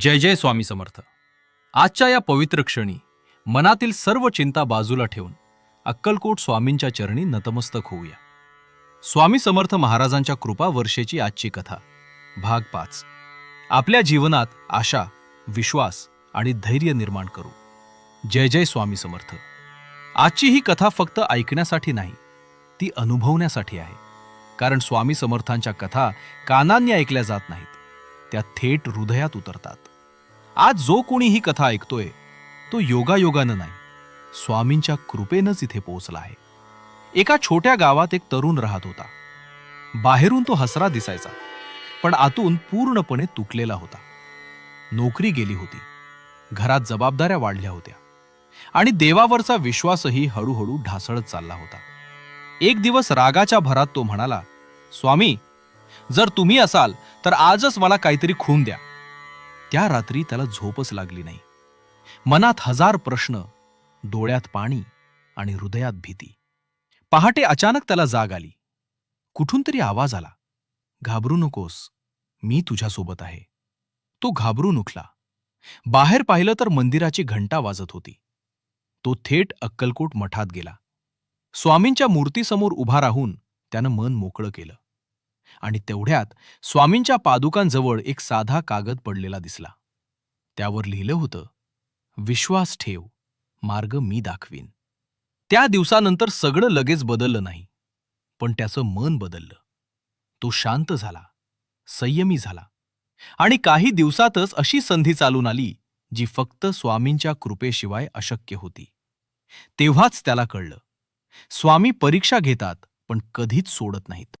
जय जय स्वामी समर्थ. आजच्या या पवित्र क्षणी मनातील सर्व चिंता बाजूला ठेवून अक्कलकोट स्वामींच्या चरणी नतमस्तक होऊया. स्वामी समर्थ महाराजांच्या कृपा वर्षेची आजची कथा भाग पाच. आपल्या जीवनात आशा विश्वास आणि धैर्य निर्माण करू. जय जय स्वामी समर्थ. आजची ही कथा फक्त ऐकण्यासाठी नाही ती अनुभवण्यासाठी आहे. कारण स्वामी समर्थांच्या कथा कानांनी ऐकल्या जात नाहीत. त्या थेट हृदयात उतरतात. आज जो कोणी ही कथा ऐकतोय तो योगायोगानं नाही स्वामींच्या कृपेनंच इथे पोहोचला आहे. एका छोट्या गावात एक तरुण राहत होता. बाहेरून तो हसरा दिसायचा पण आतून पूर्णपणे तुटलेला होता. नोकरी गेली होती. घरात जबाबदाऱ्या वाढल्या होत्या. आणि देवावरचा विश्वासही हळूहळू ढासळत चालला होता. एक दिवस रागाच्या भरात तो म्हणाला स्वामी जर तुम्ही असाल तर आजच मला काहीतरी खून द्या. त्या रात्री त्याला झोपच लागली नाही. मनात हजार प्रश्न डोळ्यात पाणी आणि हृदयात भीती. पहाटे अचानक त्याला जाग आली. कुठून तरी आवाज आला. घाबरू नकोस मी तुझ्यासोबत आहे. तो घाबरून उठला बाहेर पाहिलं तर मंदिराची घंटा वाजत होती. तो थेट अक्कलकोट मठात गेला. स्वामींच्या मूर्तीसमोर उभा राहून त्यानं मन मोकळं केलं. आणि तेवढ्यात स्वामींच्या पादुकांजवळ एक साधा कागद पडलेला दिसला. त्यावर लिहिलं होतं विश्वास ठेव मार्ग मी दाखवीन. त्या दिवसानंतर सगळं लगेच बदललं नाही पण त्याचं मन बदललं. तो शांत झाला संयमी झाला आणि काही दिवसातच अशी संधी चालून आली जी फक्त स्वामींच्या कृपेशिवाय अशक्य होती. तेव्हाच त्याला कळलं स्वामी परीक्षा घेतात पण कधीच सोडत नाहीत.